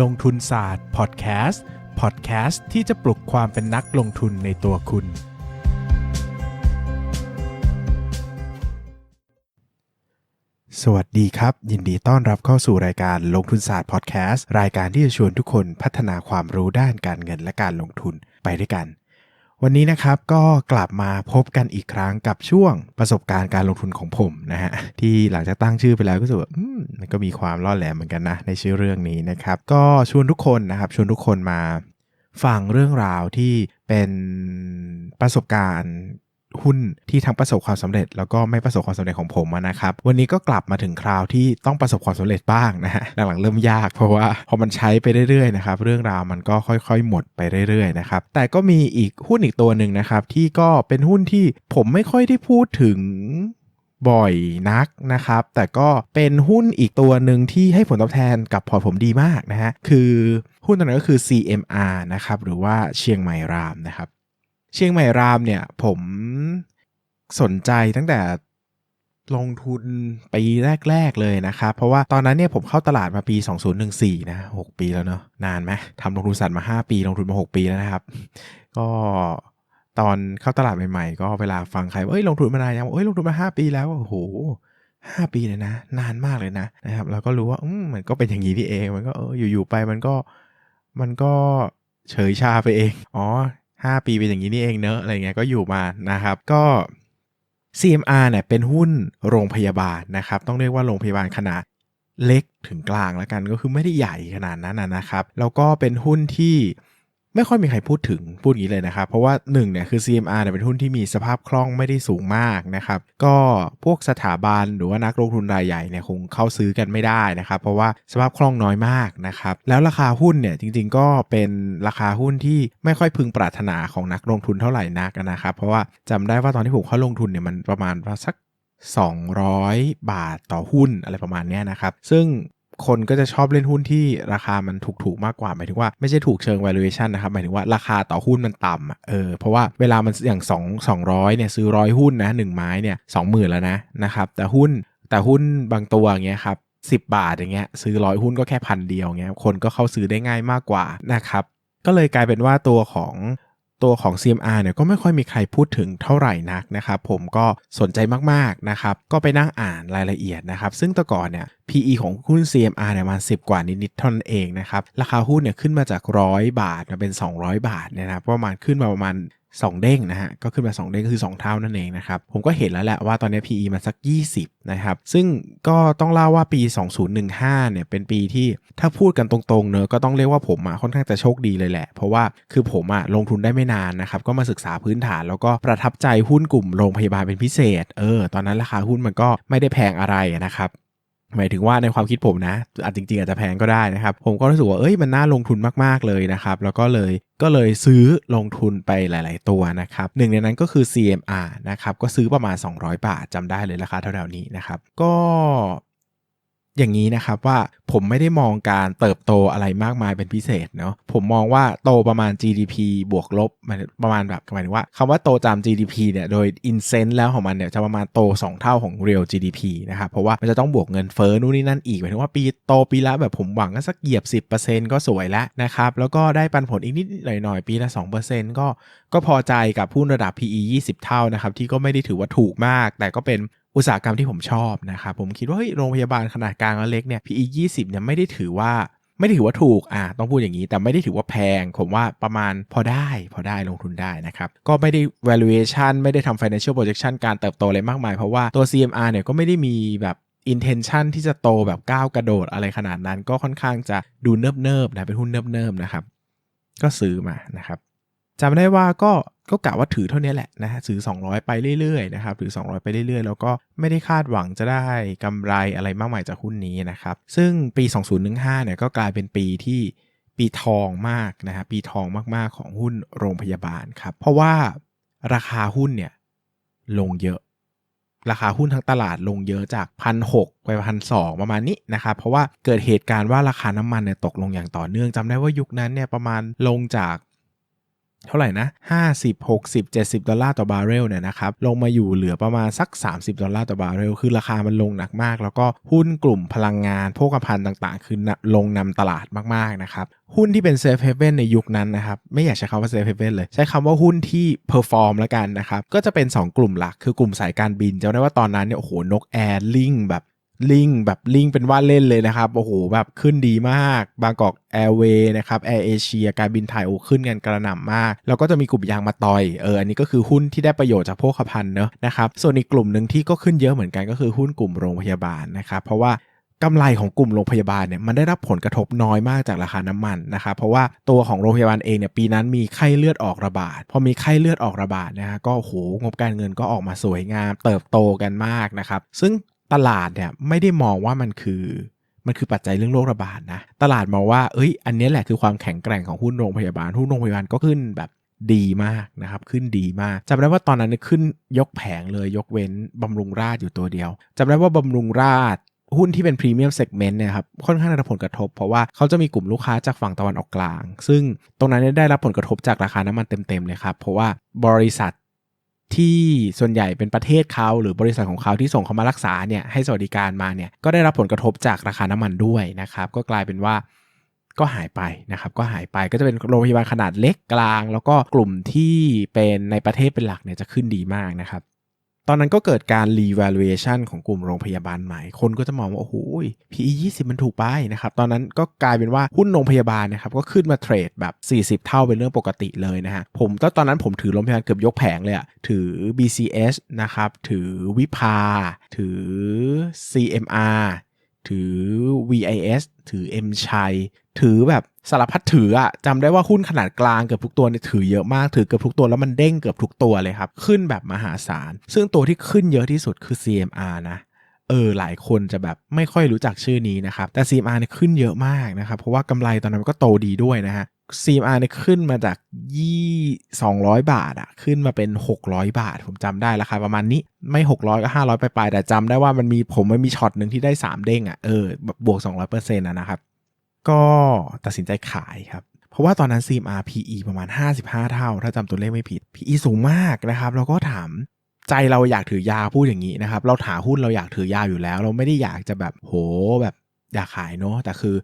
ลงทุนศาสตร์พอดแคสต์พอดแคสต์ที่จะปลุกความเป็นนักลงทุนในตัวคุณ สวัสดีครับ ยินดีต้อนรับเข้าสู่รายการลงทุนศาสตร์พอดแคสต์รายการที่จะชวนทุกคนพัฒนาความรู้ด้านการเงินและการลงทุนไปด้วยกัน วันนี้นะครับก็กลับมาพบกันอีกครั้งกับช่วงประสบการณ์การลงทุนของผมนะฮะที่หลังจากตั้งชื่อไปแล้วก็รู้สึกว่ามมันก็มีความล่อแหลมเหมือนกันนะในชื่อเรื่องนี้นะครับ ก็ชวนทุกคนนะครับ ชวนทุกคนมาฟังเรื่องราวที่เป็นประสบการณ์ หุ้นที่ทั้งประสบความสำเร็จ แล้วก็ไม่ประสบความสำเร็จของผมนะครับ วันนี้ก็กลับมาถึงคราวที่ต้องประสบความสำเร็จบ้างนะฮะหลังๆเริ่มยากเพราะว่าพอมันใช้ไปเรื่อยๆนะครับเรื่องราวมันก็ค่อยๆ หมดไปเรื่อยๆนะครับแต่ก็มีอีกหุ้นอีกตัวหนึ่งนะครับที่ก็เป็นหุ้นที่ผมไม่ค่อยได้พูดถึงบ่อยนักนะครับ แต่ก็เป็นหุ้นอีกตัวหนึ่งที่ให้ผลตอบแทนกับพอร์ตผมดีมากนะฮะคือหุ้นตัวนั้นก็คือ CMR นะครับหรือว่าเชียงใหม่รามนะครับ เชียงใหม่รามเนี่ย ผมสนใจตั้งแต่ลงทุนปีแรก ๆ เลยนะครับ เพราะว่าตอนนั้นเนี่ยผมเข้าตลาดมาปี 2014 นะ 6 ปีแล้วเนาะนานไหมทำลงทุนสัตว์มา 5 ปี ลงทุนมา 6 ปีแล้วนะครับ ก็ตอนเข้าตลาดใหม่ๆ ก็เวลาฟังใครว่าเอ้ยลงทุนมานานยังเอ้ยลงทุนมา 5 ปีแล้วโอ้โหห้าปีเลยนะ นานมากเลยนะนะครับเราก็รู้ว่าอืมมันก็เป็นอย่างนี้ที่เองมันก็เอออยู่ๆไปมันก็มันก็เฉยชาไปเอง อ๋อ ห้าปีเป็นอย่างนี้นี่เองเนอะอะไรเงี้ยก็อยู่มานะครับ ก็ CMR เนี่ยเป็นหุ้นโรงพยาบาลนะครับ ต้องเรียกว่าโรงพยาบาลขนาดเล็กถึงกลางแล้วกันก็คือไม่ได้ใหญ่ขนาดนั้นนะครับ แล้วก็เป็นหุ้นที่ ไม่ค่อยมีใครพูดถึงพูดอย่างนี้เลยนะครับ เพราะว่า1เนี่ยคือ CMR เนี่ยเป็นหุ้นที่มีสภาพคล่องไม่ได้สูงมากนะครับ ก็พวกสถาบันหรือว่านักลงทุนรายใหญ่เนี่ยคงเข้าซื้อกันไม่ได้นะครับ เพราะว่าสภาพคล่องน้อยมากนะครับ แล้วราคาหุ้นเนี่ยจริง ๆ ก็เป็นราคาหุ้นที่ไม่ค่อยพึงปรารถนาของนักลงทุนเท่าไหร่นักนะครับ เพราะว่าจำได้ว่าตอนที่ผมเข้าลงทุนเนี่ยมันประมาณสัก200 บาทต่อหุ้นอะไรประมาณนี้นะครับ ซึ่ง คนก็จะชอบเล่นหุ้นที่ราคามันถูกๆมากกว่าหมายถึงว่าไม่ใช่ถูกเชิง valuation นะครับหมายถึงว่าราคาต่อหุ้นมันต่ำเออเพราะว่าเวลามันอย่าง2 200เนี่ยซื้อร้อยหุ้นนะ1ไม้เนี่ย20,000แล้วนะนะครับแต่หุ้นแต่หุ้นบางตัวอย่างเงี้ยครับ10บาทอย่างเงี้ยซื้อร้อยหุ้นก็แค่พันเดียวเงี้ยคนก็เข้าซื้อได้ง่ายมากกว่านะครับก็เลยกลายเป็นว่าตัวของ ตัวของ CMR เนี่ยก็ไม่ค่อยมีใครพูดถึงเท่าไหร่นักนะครับ ผมก็สนใจมากๆนะครับ ก็ไปนั่งอ่านรายละเอียดนะครับ ซึ่งแต่ก่อนเนี่ย PE ของหุ้น CMR เนี่ยมา10กว่านิดๆเท่านั้นเองนะครับ ราคาหุ้นเนี่ยขึ้นมาจากร้อยบาทมาเป็น 200 บาทเนี่ยนะประมาณขึ้นมาประมาณ 2 เด้งนะฮะก็ขึ้นมา 2 เด้งก็คือ 2 เท่านั่นเองนะครับ ผมก็เห็นแล้วแหละว่าตอนนี้ PE มันสัก 20 นะครับ ซึ่งก็ต้องเล่าว่าปี 2015 เนี่ยเป็นปีที่ถ้าพูดกันตรงๆเนอะก็ต้องเรียกว่าผมอะค่อนข้างจะโชคดีเลยแหละ เพราะว่าคือผมอะลงทุนได้ไม่นานนะครับ ก็มาศึกษาพื้นฐานแล้วก็ประทับใจหุ้นกลุ่มโรงพยาบาลเป็นพิเศษ เออ ตอนนั้นราคาหุ้นมันก็ไม่ได้แพงอะไรนะครับ หมายถึงว่าในความคิดผมนะอาจจริงๆอาจจะแพงก็ได้นะครับ ผมก็รู้สึกว่าเอ้ยมันน่าลงทุนมากๆเลยนะครับ แล้วก็เลยก็เลยซื้อลงทุนไปหลาย ๆ ตัวนะครับหนึ่งในนั้นก็คือ CMR นะครับก็ซื้อประมาณ 200 บาทจำได้เลยราคาเท่าๆนี้นะครับ ก็ อย่างนี้นะครับว่าผมไม่ได้มองการเติบโตอะไรมากมายเป็นพิเศษเนาะผมมองว่าโตประมาณ GDP บวกลบประมาณแบบหมายถึงว่าคำว่าโตตาม GDP เนี่ยโดย i n c e n แล้วของมันเนี่ยจะประมาณโต 2 เท่าของ real GDP นะครับเพราะว่ามันจะต้องบวกเงินเฟ้อนู่นนี่นั่นอีกหมายถึงว่าปีโตปีละแบบผมหวังก็สักเหยียบ 10%ก็สวยแล้วนะครับแล้วก็ได้ปันผลอีกนิดหน่อยๆ ปีละ 2%ก็ก็พอใจกับหุ้นระดับ PE 20 เท่านะครับที่ก็ไม่ได้ถือว่าถูกมาก แต่ก็เป็น อุตสาหกรรมที่ผมชอบนะครับผมคิดว่าเฮ้ยโรงพยาบาลขนาดกลางและเล็กเนี่ย PE 20เนี่ยไม่ได้ถือว่าไม่ได้ถือว่าถูกอ่าต้องพูดอย่างนี้ แต่ไม่ได้ถือว่าแพง ผมว่าประมาณพอได้พอได้ลงทุนได้นะครับ ก็ไม่ได้ valuation ไม่ได้ทำ financial projection การเติบโตอะไรมากมาย เพราะว่าตัว CMR เนี่ยก็ไม่ได้มีแบบ intention ที่จะโตแบบก้าวกระโดดอะไรขนาดนั้น ก็ค่อนข้างจะดูเนิบๆนะเป็นหุ้นเนิบๆนะครับ ก็ซื้อมานะครับจำได้ว่าก็ ก็กะว่าถือเท่านี้แหละนะฮะซื้อ200 ไปเรื่อยๆนะครับถือ 200 ไปเรื่อยๆ แล้วก็ไม่ได้คาดหวังจะได้กำไรอะไรมากมายจากหุ้นนี้นะครับ ซึ่งปี 2015เนี่ยก็กลายเป็นปีที่ปีทองมากนะฮะปีทองมากๆของหุ้นโรงพยาบาลครับ เพราะว่าราคาหุ้นเนี่ยลงเยอะ ราคาหุ้นทั้งตลาดลงเยอะจากพันหไปพันสประมาณนี้นะครับ เพราะว่าเกิดเหตุการณ์ว่าราคาน้ำมันเนี่ยตกลงอย่างต่อเนื่องจำได้ว่ายุคนั้นเนี่ยประมาณลงจาก เท่าไหร่นะ 50 60 70 ดอลลาร์ต่อบาร์เรลเนี่ยนะครับลงมาอยู่เหลือประมาณสัก 30 ดอลลาร์ต่อบาร์เรล คือราคามันลงหนักมาก แล้วก็หุ้นกลุ่มพลังงานโภคภัณฑ์ต่างๆ คือลงนำตลาดมากๆนะครับหุ้นที่เป็นเซฟเฮเว่นในยุคนั้นนะครับ ไม่อยากใช้คำว่าเซฟเฮเว่นเลย ใช้คำว่าหุ้นที่เพอร์ฟอร์มแล้วกันนะครับ ก็จะเป็น 2 กลุ่มหลักคือกลุ่มสายการบินจำได้ว่าตอนนั้นเนี่ยโอ้โหนกแอร์ลิงแบบ ลิงแบบลิงเป็นว่าเล่นเลยนะครับ โอ้โห แบบขึ้นดีมาก บางกอกแอร์เวย์นะครับแอร์เอเชียการบินไทยโอ้ขึ้นกันกระหน่ำมาก แล้วก็จะมีกลุ่มยางมาตอยเอออันนี้ก็คือหุ้นที่ได้ประโยชน์จากโภคภัณฑ์เนอะนะครับส่วนอีกกลุ่มหนึ่งที่ก็ขึ้นเยอะเหมือนกันก็คือหุ้นกลุ่มโรงพยาบาลนะครับเพราะว่ากำไรของกลุ่มโรงพยาบาลเนี่ยมันได้รับผลกระทบน้อยมากจากราคาน้ำมันนะครับเพราะว่าตัวของโรงพยาบาลเองเนี่ยปีนั้นมีไข้เลือดออกระบาดพอมีไข้เลือดออกระบาดนะฮะก็โหงบการเงินก็ออกมาสวยงาม เติบโตกันมากนะครับซึ่ง ตลาดเนี่ยไม่ได้มองว่ามันคือมันคือปัจจัยเรื่องโรคระบาดนะ ตลาดมองว่า เอ้ย อันนี้แหละคือความแข็งแกร่งของหุ้นโรงพยาบาล หุ้นโรงพยาบาลก็ขึ้นแบบดีมากนะครับ ขึ้นดีมากจำได้ว่าตอนนั้นขึ้นยกแผงเลยยกเว้นบำรุงราชอยู่ตัวเดียวจำได้ว่าบำรุงราชหุ้นที่เป็นพรีเมียมเซกเมนต์เนี่ยครับค่อนข้างได้รับผลกระทบ เพราะว่าเขาจะมีกลุ่มลูกค้าจากฝั่งตะวันออกกลาง ซึ่งตรงนั้นได้รับผลกระทบจากราคาน้ำมันเต็มๆเลยครับ เพราะว่าบริษัท ที่ส่วนใหญ่เป็นประเทศเขาหรือบริษัทของเขาที่ส่งเขามารักษาเนี่ยให้สวัสดิการมาเนี่ยก็ได้รับผลกระทบจากราคาน้ำมันด้วยนะครับ ก็กลายเป็นว่าก็หายไปนะครับ ก็หายไปก็จะเป็นโรงพยาบาลขนาดเล็กกลาง แล้วก็กลุ่มที่เป็นในประเทศเป็นหลักเนี่ยจะขึ้นดีมากนะครับ ตอนนั้นก็เกิดการ revaluation ของกลุ่มโรงพยาบาลใหม่ คนก็จะมองว่า โอ้โห PE 20 มันถูกไปนะครับ ตอนนั้นก็กลายเป็นว่าหุ้นโรงพยาบาลนะครับก็ขึ้นมาเทรดแบบ 40 เท่าเป็นเรื่องปกติเลยนะฮะ ผมตอนนั้นผมถือโรงพยาบาลเกือบยกแผงเลยอะถือ BCS นะครับ ถือวิภา ถือ CMR ถือ VIS ถือ M ชัยถือแบบสารพัดถืออะจำได้ว่าหุ้นขนาดกลางเกือบทุกตัวเนี่ยถือเยอะมาก ถือเกือบทุกตัวแล้วมันเด้งเกือบทุกตัวเลยครับ ขึ้นแบบมหาศาล ซึ่งตัวที่ขึ้นเยอะที่สุดคือ CMR นะเออหลายคนจะแบบไม่ค่อยรู้จักชื่อนี้นะครับ แต่ CMR เนี่ยขึ้นเยอะมากนะครับ เพราะว่ากำไรตอนนั้นก็โตดีด้วยนะฮะ CMR เนี่ยขึ้นมาจากยี่สองร้อยบาทอะขึ้นมาเป็น600บาท ผมจำได้ราคาประมาณนี้ไม่600ก็500ไปลายๆแต่จำได้ว่ามันมีผมมันมีช็อตหนึ่งที่ได้3เด้งอะเอแบบบวก200%อยเปอร์เซ็นะครับ ก็ตัดสินใจขายครับ เพราะว่าตอนนั้น CMR PE ประมาณ 55 เท่า ถ้าจำตัวเลขไม่ผิด PE สูงมากนะครับแล้วก็ถามใจเราอยากถือยาพูดอย่างนี้นะครับ เราถาหุ้นเราอยากถือยาอยู่แล้ว เราไม่ได้อยากจะแบบโหแบบอยากขายเนาะแต่คือ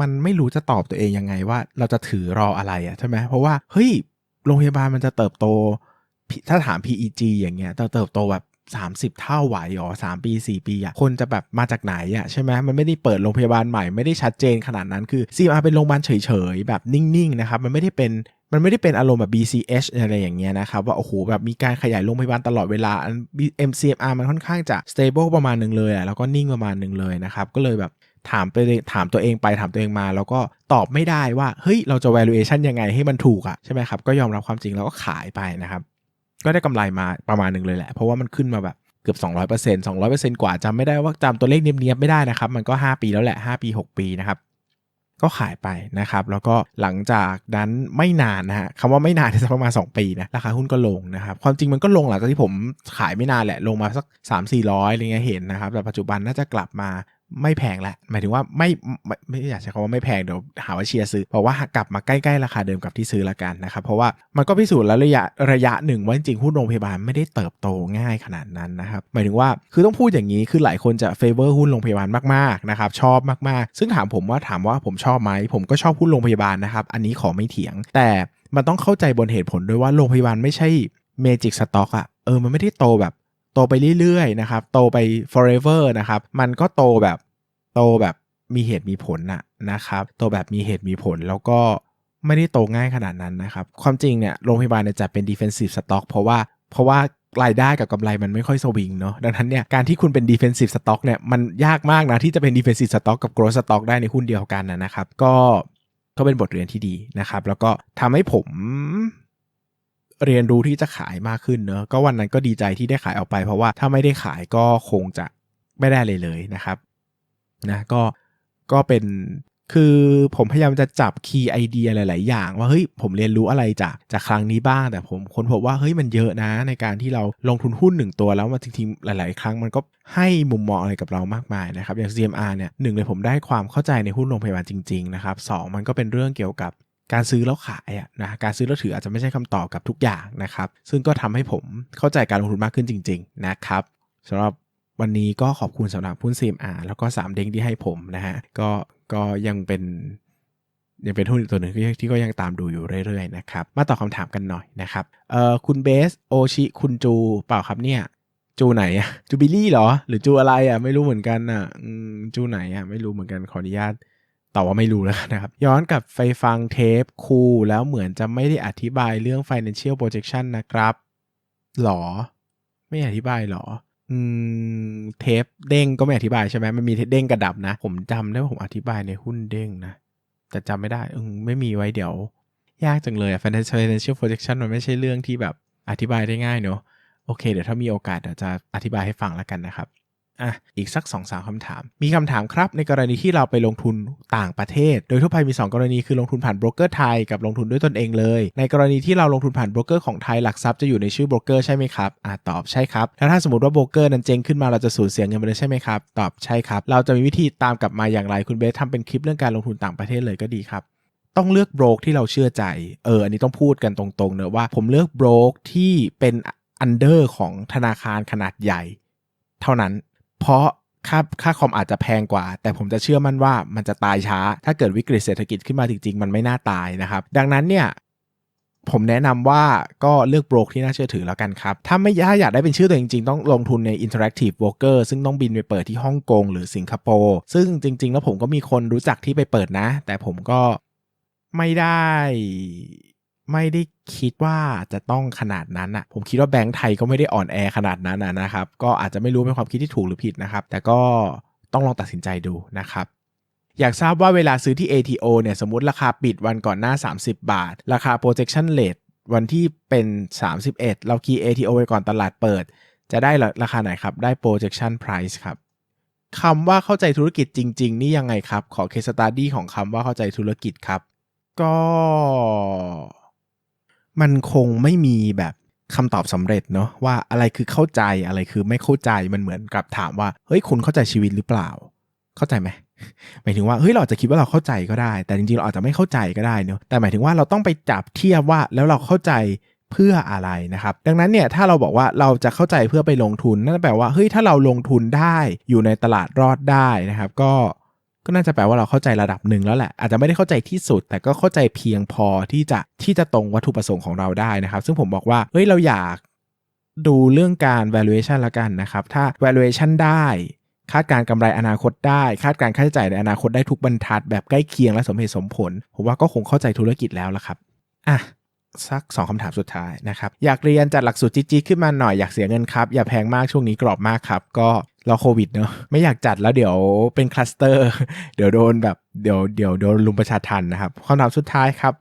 มันไม่รู้จะตอบตัวเองยังไงว่าเราจะถือรออะไรอะใช่ไหมเพราะว่าเฮ้ยโรงพยาบาลมันจะเติบโต ถ้าถาม PEG อย่างเงี้ยเติบโตแบบ 30 เท่าไหวหรอสามปี 4 ปีอะคนจะแบบมาจากไหนอะใช่ไหมมันไม่ได้เปิดโรงพยาบาลใหม่ไม่ได้ชัดเจนขนาดนั้นคือ CMR เป็นโรงพยาบาลเฉยๆ แบบนิ่งๆนะครับมันไม่ได้เป็นมันไม่ได้เป็นอารมณ์แบบ BCH อะไรอย่างเงี้ยนะครับ ว่า โอ้โห แบบมีการขยายโรงพยาบาลตลอดเวลา MCMR มันค่อนข้างจะ stable ประมาณหนึ่งเลยอะแล้วก็นิ่งประมาณหนึ่งเลยนะครับ ก็เลยแบบ ถามไปถามตัวเองไปถามตัวเองมา แล้วก็ตอบไม่ได้ว่าเฮ้ยเราจะ valuation ยังไงให้มันถูกอะใช่ไหมครับก็ยอมรับความจริงแล้วก็ขายไปนะครับ ก็ได้กำไรมาประมาณหนึ่งเลยแหละ เพราะว่ามันขึ้นมาแบบเกือบ 200% 200%กว่าจำไม่ได้ว่าจำตัวเลขเนียบๆไม่ได้นะครับ มันก็ 5 ปีแล้วแหละ 5 ปี 6 ปีนะครับก็ขายไปนะครับ แล้วก็หลังจากนั้นไม่นานนะฮะคำว่าไม่นานสักประมาณ 2 ปีนะราคาหุ้นก็ลงนะครับ ความจริงมันก็ลงหลังจากที่ผมขายไม่นานแหละลงมาสัก 3 4 0 0อะไรเงี้ยเห็นนะครับ แต่ปัจจุบันน่าจะกลับมา ไม่แพงแล้วหมายถึงว่าไม่ไม่ไม่อยากใช้คำว่าไม่แพงเดี๋ยวหาว่าเชียร์ซื้อเพราะว่ากลับมาใกล้ๆราคาเดิมกับที่ซื้อละกันนะครับเพราะว่ามันก็พิสูจน์แล้วระยะระยะหนึ่งว่าจริงๆหุ้นโรงพยาบาลไม่ได้เติบโตง่ายขนาดนั้นนะครับหมายถึงว่าคือต้องพูดอย่างนี้คือหลายคนจะเฟเวอร์หุ้นโรงพยาบาลมากๆนะครับชอบมากๆ ซึ่งถามผมว่าถามว่าผมชอบไหมผมก็ชอบหุ้นโรงพยาบาลนะครับอันนี้ขอไม่เถียง แต่มันต้องเข้าใจบนเหตุผลด้วยว่าโรงพยาบาลไม่ใช่เมจิกสต็อกอะเออมันไม่ได้โตแบบ โตไปเรื่อยๆนะครับ โตไป forever นะครับ มันก็โตแบบโตแบบมีเหตุมีผลน่ะนะครับ โตแบบมีเหตุมีผลแล้วก็ไม่ได้โตง่ายขนาดนั้นนะครับ ความจริงเนี่ยโรงพยาบาลเนี่ยจะเป็น defensive stock เพราะว่าเพราะว่ารายได้กับกำไรมันไม่ค่อยสวิงเนาะดังนั้นเนี่ยการที่คุณเป็น defensive stock เนี่ยมันยากมากนะที่จะเป็น defensive stock กับ growth stock ได้ในหุ้นเดียวกันนะครับ ก็ก็เป็นบทเรียนที่ดีนะครับ แล้วก็ทำให้ผม เรียนรู้ที่จะขายมากขึ้นเนอะก็วันนั้นก็ดีใจที่ได้ขายออกไป เพราะว่าถ้าไม่ได้ขายก็คงจะไม่ได้เลยเลยนะครับนะก็ก็เป็นคือผมพยายามจะจับคีย์ไอเดียหลาย ๆ อย่าง ว่าเฮ้ยผมเรียนรู้อะไรจากจากครั้งนี้บ้าง แต่ผมค้นพบว่าเฮ้ยมันเยอะนะในการที่เราลงทุนหุ้นหนึ่งตัวแล้วมาจริง ๆ หลาย ๆ ครั้งมันก็ให้มุมมองอะไรกับเรามากมายนะครับอย่าง CMR เนี่ยหนึ่งเลยผมได้ความเข้าใจในหุ้นโรงพยาบาลจริง ๆ นะครับสมันก็เป็นเรื่องเกี่ยวกับ การซื้อแล้วขายอะนะการซื้อแล้วถืออาจจะไม่ใช่คำตอบกับทุกอย่างนะครับ ซึ่งก็ทำให้ผมเข้าใจการลงทุนมากขึ้นจริง ๆ นะครับสำหรับวันนี้ก็ขอบคุณสำหรับหุ้น CMR แล้วก็3เด้งที่ให้ผมนะฮะก็ก็ยังเป็นยังเป็นหุ้นอีกตัวหนึ่งที่ก็ยังตามดูอยู่เรื่อยๆนะครับ มาตอบคำถามกันหน่อยนะครับ เอ่อคุณเบสโอชิคุณจูเปล่าครับเนี่ย จูไหนอะจูบิลลี่เหรอ หรือจูอะไรอะไม่รู้เหมือนกันอะจูไหนอะไม่รู้เหมือนกันขออนุญาต แตอบว่าไม่รู้แล้วกันนะครับ ย้อนกลับไปฟังเทปครูแล้วเหมือนจะไม่ได้อธิบายเรื่อง financial projection นะครับหรอ ไม่อธิบายหรอ อืม เทปเด้งก็ไม่อธิบายใช่ไหมมันมีเด้งกระดับนะ ผมจำได้ว่าผมอธิบายในหุ้นเด้งนะ แต่จำไม่ได้อืมไม่มีไว้เดี๋ยว ยากจังเลยอะ financial projection มันไม่ใช่เรื่องที่แบบอธิบายได้ง่ายเนอะโอเค เดี๋ยวถ้ามีโอกาสเดี๋ยวจะอธิบายให้ฟังแล้วกันนะครับ อะอีกสัก2อสาคำถาม มีคำถามครับ ในกรณีที่เราไปลงทุนต่างประเทศ โดยทั่วไปมี 2 กรณีคือลงทุนผ่านโบรกเกอร์ไทยกับลงทุนด้วยตนเองเลย ในกรณีที่เราลงทุนผ่านโบรกเกอร์ของไทยหลักทรัพย์จะอยู่ในชื่อโบรกเกอร์ใช่ไหมครับอะตอบใช่ครับ แล้วถ้าสมมติว่าโบรกเกอร์นั้นเจ๊งขึ้นมาเราจะสูญเสียเงินไปเลยใช่ไหมครับ ตอบใช่ครับ เราจะมีวิธีตามกลับมาอย่างไรคุณเบสทำเป็นคลิปเรื่องการลงทุนต่างประเทศเลยก็ดีครับต้องเลือกโบรกที่เราเชื่อใจ เออ อันนี้ต้องพูดกันตรงๆเนอะว่า ผมเลือกโบรกที่เป็นอันเดอร์ของธนาคารขนาดใหญ่ เท่านั้น เพราะค่าค่าคอมอาจจะแพงกว่า แต่ผมจะเชื่อมั่นว่ามันจะตายช้า ถ้าเกิดวิกฤตเศรษฐกิจขึ้นมาจริง ๆ มันไม่น่าตายนะครับ ดังนั้นเนี่ยผมแนะนำว่าก็เลือกโบรกที่น่าเชื่อถือแล้วกันครับ ถ้าไม่ถ้าอยากได้เป็นชื่อตัวเองจริง ๆ ต้องลงทุนใน Interactive Broker ซึ่งต้องบินไปเปิดที่ฮ่องกงหรือสิงคโปร์ซึ่งจริง ๆ แล้วผมก็มีคนรู้จักที่ไปเปิดนะ แต่ผมก็ไม่ได้ ไม่ได้คิดว่าจะต้องขนาดนั้นอะผมคิดว่าแบงก์ไทยก็ไม่ได้อ่อนแอขนาดนั้นะนะครับ ก็อาจจะไม่รู้เป็นความคิดที่ถูกหรือผิดนะครับ แต่ก็ต้องลองตัดสินใจดูนะครับอยากทราบว่าเวลาซื้อที่ ATO เนี่ยสมมติราคาปิดวันก่อนหน้า 30 บาท ราคา projection rate วันที่เป็น 31 เราคีย์ ATO ไว้ก่อนตลาดเปิด จะได้ราคาไหนครับ ได้ projection price ครับคำว่าเข้าใจธุรกิจจริง ๆ นี่ยังไงครับ ขอ case study ของคำว่าเข้าใจธุรกิจครับ ก็ มันคงไม่มีแบบคำตอบสำเร็จเนาะว่าอะไรคือเข้าใจอะไรคือไม่เข้าใจมันเหมือนกับถามว่าเฮ้ยคุณเข้าใจชีวิตหรือเปล่า เข้าใจไหมหมายถึงว่าเฮ้ยเราอาจจะคิดว่าเราเข้าใจก็ได้ แต่จริงๆเราอาจจะไม่เข้าใจก็ได้เนาะแต่หมายถึงว่าเราต้องไปจับเทียบว่าแล้วเราเข้าใจเพื่ออะไรนะครับ ดังนั้นเนี่ยถ้าเราบอกว่าเราจะเข้าใจเพื่อไปลงทุนนั่นแปลว่าเฮ้ยถ้าเราลงทุนได้อยู่ในตลาดรอดได้นะครับ ก็ ก็น่าจะแปลว่าเราเข้าใจระดับหนึ่งแล้วแหละ อาจจะไม่ได้เข้าใจที่สุด แต่ก็เข้าใจเพียงพอที่จะที่จะตรงวัตถุประสงค์ของเราได้นะครับ ซึ่งผมบอกว่าเฮ้ยเราอยากดูเรื่องการ valuation ละกันนะครับ ถ้า valuation ได้ คาดการกำไรอนาคตได้ คาดการค่าใช้จ่ายในอนาคตได้ทุกบรรทัดแบบใกล้เคียงและสมเหตุสมผล ผมว่าก็คงเข้าใจธุรกิจแล้วละครับ อะ สัก2คำถามสุดท้ายนะครับ อยากเรียนจัดหลักสูตรจิ๊กๆขึ้นมาหน่อยอยากเสียเงินครับ อย่าแพงมากช่วงนี้กรอบมากครับ ก็รอโควิดเนอะไม่อยากจัดแล้วเดี๋ยวเป็นคลัสเตอร์ เดี๋ยวโดนแบบเดี๋ยวเดี๋ยวโดนลุมประชาทันนะครับคำถามสุดท้ายครับ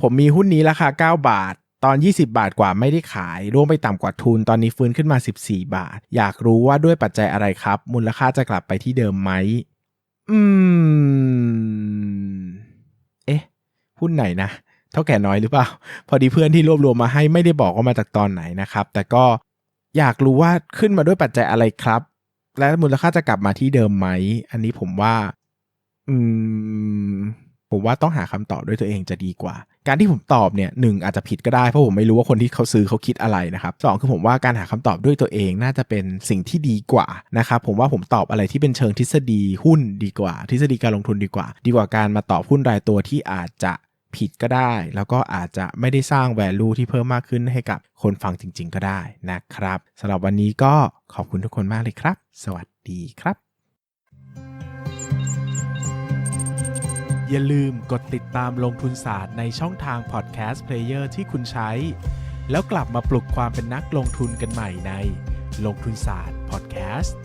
ผมมีหุ้นนี้ราคา 9 บาทตอน 20 บาทกว่าไม่ได้ขายร่วงไปต่ำกว่าทุน ตอนนี้ฟื้นขึ้นมา 14 บาท อยากรู้ว่าด้วยปัจจัยอะไรครับ มูลค่าจะกลับไปที่เดิมไหม อืม เอ๊ะหุ้นไหนนะ เท่าแก่น้อยหรือเปล่า พอดีเพื่อนที่รวบรวมมาให้ไม่ได้บอกว่ามาจากตอนไหนนะครับ แต่ก็อยากรู้ว่าขึ้นมาด้วยปัจจัยอะไรครับ และมูลค่าจะกลับมาที่เดิมไหม อันนี้ผมว่า อืม ผมว่าต้องหาคำตอบด้วยตัวเองจะดีกว่า การที่ผมตอบเนี่ยหนึ่งอาจจะผิดก็ได้เพราะผมไม่รู้ว่าคนที่เขาซื้อเขาคิดอะไรนะครับสองคือผมว่าการหาคำตอบด้วยตัวเองน่าจะเป็นสิ่งที่ดีกว่านะครับผมว่าผมตอบอะไรที่เป็นเชิงทฤษฎีหุ้นดีกว่า ทฤษฎีการลงทุนดีกว่า ดีกว่าการมาตอบหุ้นรายตัวที่อาจจะ ผิดก็ได้ แล้วก็อาจจะไม่ได้สร้าง value ที่เพิ่มมากขึ้นให้กับคนฟังจริง ๆ ก็ได้นะครับสำหรับวันนี้ก็ขอบคุณทุกคนมากเลยครับ สวัสดีครับ อย่าลืมกดติดตามลงทุนศาสตร์ในช่องทางพอดแคสต์เพลเยอร์ที่คุณใช้ แล้วกลับมาปลุกความเป็นนักลงทุนกันใหม่ในลงทุนศาสตร์พอดแคสต์